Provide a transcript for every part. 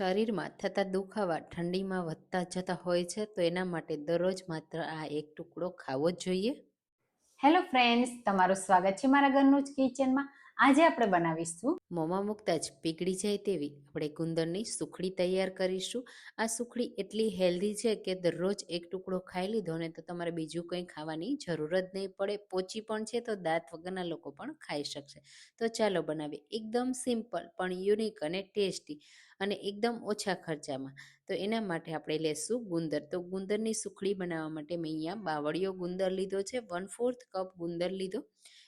શરીરમાં થતા દુખાવા ઠંડીમાં વધતા જતા હોય છે, તો એના માટે દરરોજ માત્ર આ એક ટુકડો ખાવો જોઈએ. હેલો ફ્રેન્ડ્સ તમારું સ્વાગત છે મારા ઘરનું જ કિચનમાં આજે આપણે બનાવીશું મોંમાં મુકતા જ પીગળી જાય તેવી. આપણે ગુંદરની સુખડી તૈયાર કરીશું. આ સુખડી એટલી હેલ્ધી છે કે દરરોજ એક ટુકડો ખાઈ લીધો ને તો તમારે બીજું કંઈ ખાવાની જરૂર જ નહીં પડે. પોચી પણ છે તો દાંત વગરના લોકો પણ ખાઈ શકશે. તો ચાલો બનાવીએ. એકદમ સિમ્પલ પણ યુનિક અને ટેસ્ટી અને એકદમ ઓછા ખર્ચામાં. તો એના માટે આપણે લેશું ગુંદર. તો ગુંદરની સુખડી બનાવવા માટે મેં અહીંયા બાવળિયો ગુંદર લીધો છે. વન ફોર્થ કપ ગુંદર લીધો.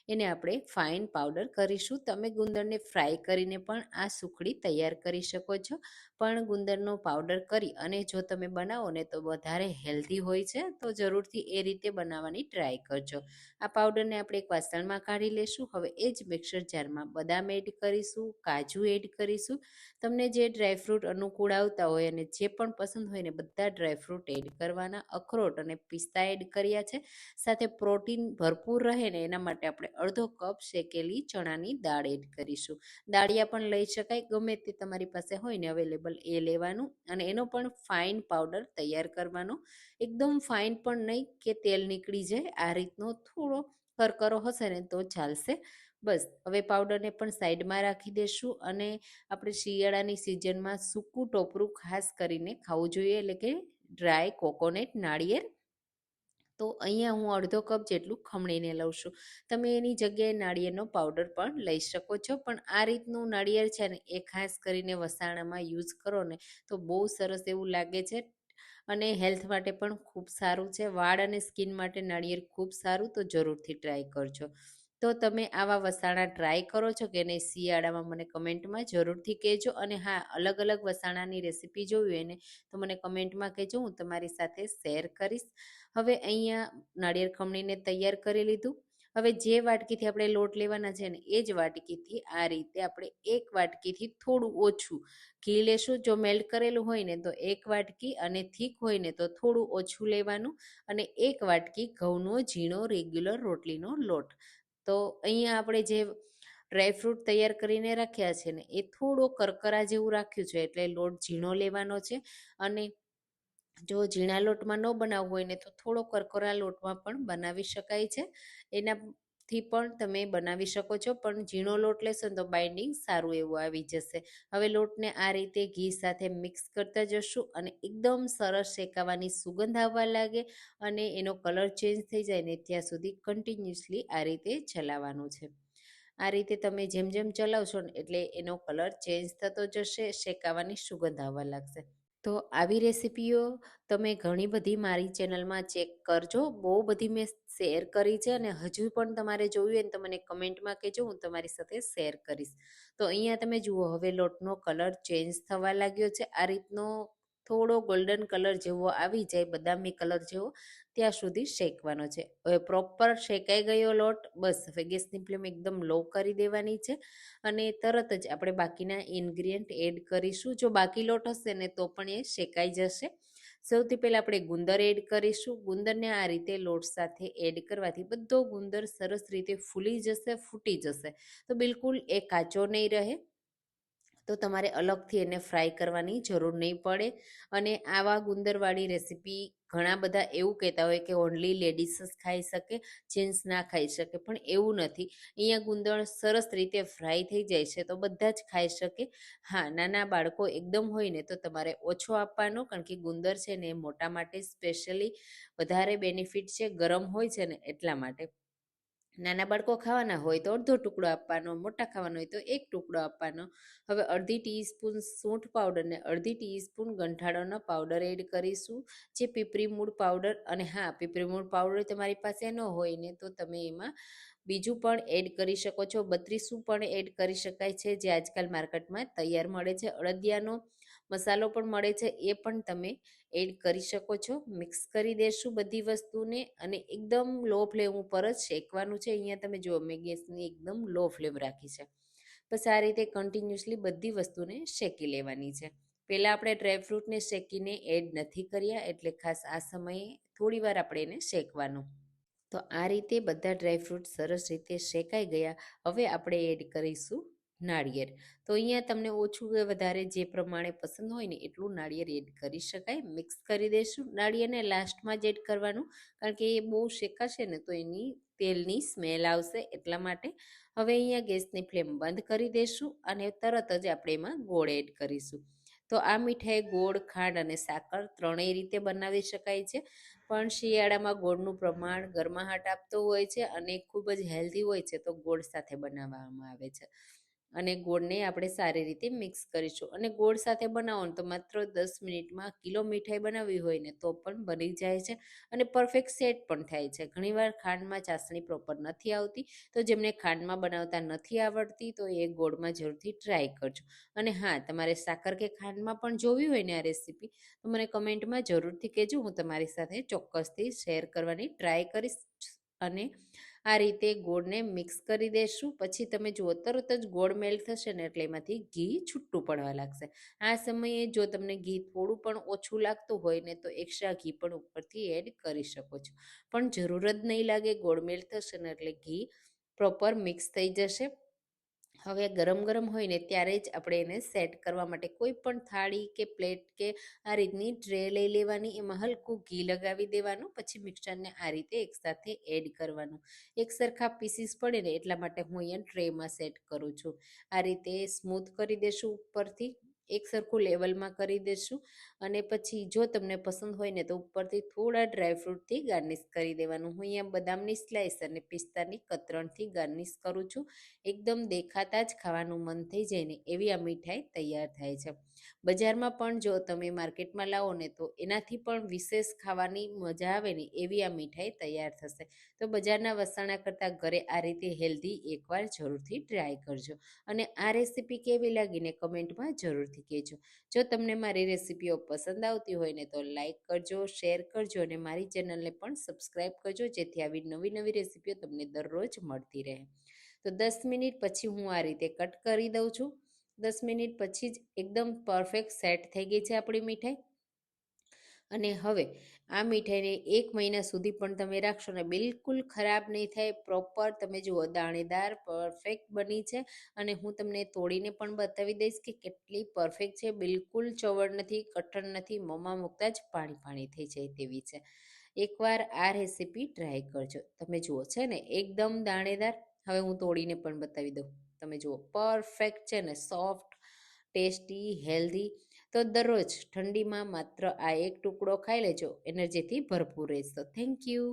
એને આપણે ફાઇન પાવડર કરીશું. તમે ગુંદરને ફ્રાય કરીને પણ આ સુખડી તૈયાર કરી શકો છો. પણ ગુંદરનો પાવડર કરી અને જો તમે બનાવો ને તો વધારે હેલ્ધી હોય છે, તો જરૂરથી એ રીતે બનાવવાની ટ્રાય કરજો. આ પાવડરને આપણે એક વાસણમાં કાઢી લેશું. હવે એ જ મિક્સર જારમાં બદામ એડ કરીશું, કાજુ એડ કરીશું. તમને જે ડ્રાયફ્રૂટ અનુકૂળ આવતા હોય અને જે પણ પસંદ હોય ને બધા ડ્રાયફ્રૂટ એડ કરવાના. અખરોટ અને પિસ્તા એડ કર્યા છે. સાથે પ્રોટીન ભરપૂર રહે ને એના માટે આપણે અડધો કપ શેકેલી ચણાની દાળ એડ કરીશું. દાળિયા પણ લઈ શકાય, ગમે તે તમારી પાસે હોય ને અવેલેબલ એ લેવાનું. અને એનો પણ ફાઇન પાવડર તૈયાર કરવાનો. એકદમ ફાઇન પણ નહીં કે તેલ નીકળી જાય, આ રીતનો થોડો કરકરો હશે ને તો ચાલશે. બસ, હવે પાવડરને પણ સાઈડમાં રાખી દેશું અને આપણે શિયાળાની સિઝનમાં સૂકું ટોપરું ખાસ કરીને ખાવું જોઈએ, એટલે કે ડ્રાય કોકોનટ નાળિયેર તો અહીંયા હું અડધો કપ જેટલું ખમણીને લઉં છું. તમે એની જગ્યાએ નાળિયેરનો પાવડર પણ લઈ શકો છો. પણ આ રીતનું નાળિયેર છે ને, એ ખાસ કરીને વસાણામાં યુઝ કરો ને, તો બહુ સરસ એવું લાગે છે અને હેલ્થ માટે પણ ખૂબ સારું છે. વાળ અને સ્કિન માટે નાળિયેર ખૂબ સારું, તો જરૂરથી ટ્રાય કરજો. તો તમે આવા વસાણા ટ્રાય કરો છો કે નહીં, શિયાળામાં મને કમેન્ટમાં જરૂરથી કહેજો. અને હા અલગ અલગ વસાણાની રેસીપી જોવી ને, તો મને કમેન્ટમાં કહેજો, હું તમારી સાથે શેર કરીશ. હવે અહીંયા નાળિયેર ખમણીને તૈયાર કરી લીધું. હવે જે વાટકીથી આપણે લોટ લેવાના છે ને, એ જ વાટકીથી આ રીતે આપણે એક વાટકીથી થોડું ઓછું ઘી લેશું. જો મેલ્ટ કરેલું હોય ને, તો એક વાટકી અને થીક હોય ને, તો થોડું ઓછું લેવાનું. અને એક વાટકી ઘઉંનો ઝીણો રેગ્યુલર રોટલીનો લોટ. તો અહીંયા આપણે જે ડ્રાયફ્રૂટ તૈયાર કરીને રાખ્યા છે ને, એ થોડો કરકરા જેવું રાખ્યું છે, એટલે લોટ ઝીણો લેવાનો છે અને જો ઝીણા લોટમાં ન બનાવવું હોય ને, તો થોડો કરકરા લોટમાં પણ બનાવી શકાય છે. એનાથી પણ તમે બનાવી શકો છો, પણ ઝીણો લોટ લેશો તો બાઇન્ડિંગ સારું એવું આવી જશે. હવે લોટને આ રીતે ઘી સાથે મિક્સ કરતા જશું અને એકદમ સરસ શેકાવાની સુગંધ આવવા લાગે અને એનો કલર ચેન્જ થઈ જાય ને ત્યાં સુધી કન્ટિન્યુઅસલી આ રીતે ચલાવવાનું છે. આ રીતે તમે જેમ જેમ ચલાવશો ને એટલે એનો કલર ચેન્જ થતો જશે, શેકાવાની સુગંધ આવવા લાગશે. તો આવી રેસીપીઓ તમે ઘણી બધી મારી ચેનલમાં ચેક કરજો. બહુ બધી મેં શેર કરી છે અને હજુ પણ તમારે જોયું હોય ને તો મને કમેન્ટમાં કહેજો, હું તમારી સાથે શેર કરીશ. તો અહીંયા તમે જુઓ, હવે લોટનો કલર ચેન્જ થવા લાગ્યો છે. આ રીતનો થોડો ગોલ્ડન કલર જેવો આવી જાય, બદામી કલર જેવો, ત્યાં સુધી શેકવાનો છે. હવે પ્રોપર શેકાઈ ગયો લોટ, બસ હવે ગેસની ફ્લેમ એકદમ લો કરી દેવાની છે અને તરત જ આપણે બાકીના ઇન્ગ્રીડિયન્ટ એડ કરીશું. જો બાકી લોટ હશે ને, તો પણ એ શેકાઈ જશે. સૌથી પહેલાં આપણે ગુંદર એડ કરીશું. ગુંદરને આ રીતે લોટ સાથે એડ કરવાથી બધો ગુંદર સરસ રીતે ફૂલી જશે, ફૂટી જશે. તો બિલકુલ એ કાચો નહીં રહે. તો તમારે અલગથી એને ફ્રાય કરવાની જરૂર નહીં પડે. અને આવા ગુંદરવાળી રેસીપી ઘણા બધા એવું કહેતા હોય કે ઓનલી લેડીઝ જ ખાઈ શકે જેન્ટ્સ ના ખાઈ શકે, પણ એવું નથી. અહીંયા ગુંદર સરસ રીતે ફ્રાય થઈ જાય છે તો બધા જ ખાઈ શકે. હા, નાના બાળકો એકદમ હોય ને તો તમારે ઓછો આપવાનો કારણ કે ગુંદર છે ને એ મોટા માટે સ્પેશિયલી વધારે બેનિફિટ છે, ગરમ હોય છે ને એટલા માટે. નાના બાળકો ખાવાના હોય તો અડધો ટુકડો આપવાનો, મોટા ખાવાનો હોય તો એક ટુકડો આપવાનો. હવે અડધી ટીસ્પૂન સૂંઠ પાવડર ને અડધી ટીસ્પૂન ગંઠાળોનો પાવડર એડ કરીશું, જે પીપરી મૂળ પાવડર અને હા પીપરી મૂળ પાવડર તમારી પાસે ન હોય ને તો તમે એમાં બીજું પણ એડ કરી શકો છો. બત્રીસું પણ એડ કરી શકાય છે, જે આજકાલ માર્કેટમાં તૈયાર મળે છે. અડદિયાનો મસાલો પણ મળે છે, એ પણ તમે એડ કરી શકો છો. મિક્સ કરી દેશું બધી વસ્તુને અને એકદમ લો ફ્લેમ ઉપર જ શેકવાનું છે. અહીંયા તમે જુઓ, મેં ગેસની એકદમ લો ફ્લેમ રાખી છે. બસ આ રીતે કન્ટિન્યુઅસલી બધી વસ્તુને શેકી લેવાની છે. પહેલાં આપણે ડ્રાયફ્રૂટને શેકીને એડ નથી કર્યા, એટલે ખાસ આ સમયે થોડી વાર આપણે એને શેકવાનું. તો આ રીતે બધા ડ્રાયફ્રૂટ સરસ રીતે શેકાઈ ગયા. હવે આપણે એડ કરીશું નાળિયેર. તો અહીંયા તમને ઓછું કે વધારે જે પ્રમાણે પસંદ હોય ને એટલું નાળિયેર એડ કરી શકાય. મિક્સ કરી દઈશું નાળિયેરને લાસ્ટમાં જ એડ કરવાનું, કારણ કે એ બહુ શેકાશે ને તો એની તેલની સ્મેલ આવશે એટલા માટે. હવે અહીંયા ગેસની ફ્લેમ બંધ કરી દઈશું અને તરત જ આપણે એમાં ગોળ એડ કરીશું. તો આ મીઠાઈ, ગોળ, ખાંડ અને સાકર ત્રણેય રીતે બનાવી શકાય છે. પણ શિયાળામાં ગોળનું પ્રમાણ ગરમાહટ આપતું હોય છે અને ખૂબ જ હેલ્ધી હોય છે તો ગોળ સાથે બનાવવામાં આવે છે. અને ગોળને આપણે સારી રીતે મિક્સ કરીશું. અને ગોળ સાથે બનાવો તો માત્ર દસ મિનિટમાં કિલો મીઠાઈ બનાવવી હોય ને તો પણ બની જાય છે અને પરફેક્ટ સેટ પણ થાય છે. ઘણીવાર ખાંડમાં ચાસણી પ્રોપર નથી આવતી, તો જેમને ખાંડમાં બનાવતા નથી આવડતી તો એ ગોળમાં જરૂરથી ટ્રાય કરજો. અને હા, તમારે સાકર કે ખાંડમાં પણ જોવી હોય ને આ રેસીપી તો મને કમેન્ટમાં જરૂરથી કહેજો. હું તમારી સાથે ચોક્કસથી શેર કરવાની ટ્રાય કરીશ અને આ રીતે ગોળને મિક્સ કરી દેશું. પછી તમે જુઓ, તરત જ ગોળ મેલ્ટ થશે ને એટલે એમાંથી ઘી છૂટું પડવા લાગશે. આ સમયે જો તમને ઘી થોડું પણ ઓછું લાગતું હોય ને તો એક્સ્ટ્રા ઘી પણ ઉપરથી એડ કરી શકો છો. પણ જરૂર જ નહીં લાગે ગોળ મેલ્ટ થશે ને એટલે ઘી પ્રોપર મિક્સ થઈ જશે. હવે ગરમ ગરમ હોય ને ત્યારે જ આપણે એને સેટ કરવા માટે કોઈ પણ થાળી કે પ્લેટ કે આ રીતની ટ્રે લઈ લેવાની, એમાં હલકું ઘી લગાવી દેવાનું, પછી મિક્સરને આ રીતે એકસાથે એડ કરવાનું. એક સરખા પીસીસ પડે ને એટલા માટે હું અહીંયા ટ્રેમાં સેટ કરું છું. આ રીતે સ્મૂથ કરી દેશું ઉપરથી. એક સરખું લેવલમાં કરી દેશું. અને પછી જો તમને પસંદ હોય ને તો ઉપરથી થોડા ડ્રાયફ્રૂટથી ગાર્નિશ કરી દેવાનું. હું અહીંયા બદામની સ્લાઇસ અને પિસ્તાની કતરણથી ગાર્નિશ કરું છું. એકદમ દેખાતા જ ખાવાનું મન થઈ જાય ને એવી આ મીઠાઈ તૈયાર થાય છે. બજારમાં પણ જો તમે માર્કેટમાં લાવો ને, તો એનાથી પણ વિશેષ ખાવાની મજા આવે ને, એવી આ મીઠાઈ તૈયાર થશે. તો બજારના વસાણા કરતાં ઘરે આ રીતે હેલ્ધી એકવાર જરૂરથી ટ્રાય કરજો. અને આ રેસીપી કેવી લાગીને કમેન્ટમાં જરૂરથી કહેજો. જો તમને મારી રેસીપીઓ પસંદ આવતી હોય ને, તો લાઇક કરજો, શેર કરજો અને મારી ચેનલને પણ સબસ્ક્રાઈબ કરજો, જેથી આવી નવી નવી રેસીપીઓ તમને દરરોજ મળતી રહે. તો દસ મિનિટ પછી હું આ રીતે કટ કરી દઉં છું. દસ મિનિટ પછી જ એકદમ પરફેક્ટ સેટ થઈ ગઈ છે આપણી મીઠાઈ. અને હવે આ મીઠાઈને એક મહિના સુધી પણ તમે રાખશો ને બિલકુલ ખરાબ નહીં થાય પ્રોપર તમે જુઓ દાણેદાર પરફેક્ટ બની છે. અને હું તમને તોડીને પણ બતાવી દઈશ કે કેટલી પરફેક્ટ છે. બિલકુલ ચવડ નથી, કઠણ નથી, મોંમાં મૂકતા જ પાણી પાણી થઈ જાય તેવી છે. એકવાર આ રેસીપી ટ્રાય કરજો. તમે જુઓ છે ને એકદમ દાણેદાર. હવે હું તોડીને પણ બતાવી દઉં. તમે જુઓ પરફેક્ટ છે ને સોફ્ટ ટેસ્ટી હેલ્ધી તો દરરોજ ઠંડીમાં માત્ર આ એક ટુકડો ખાઈ લેજો એનર્જીથી ભરપૂર રહેશો. Thank you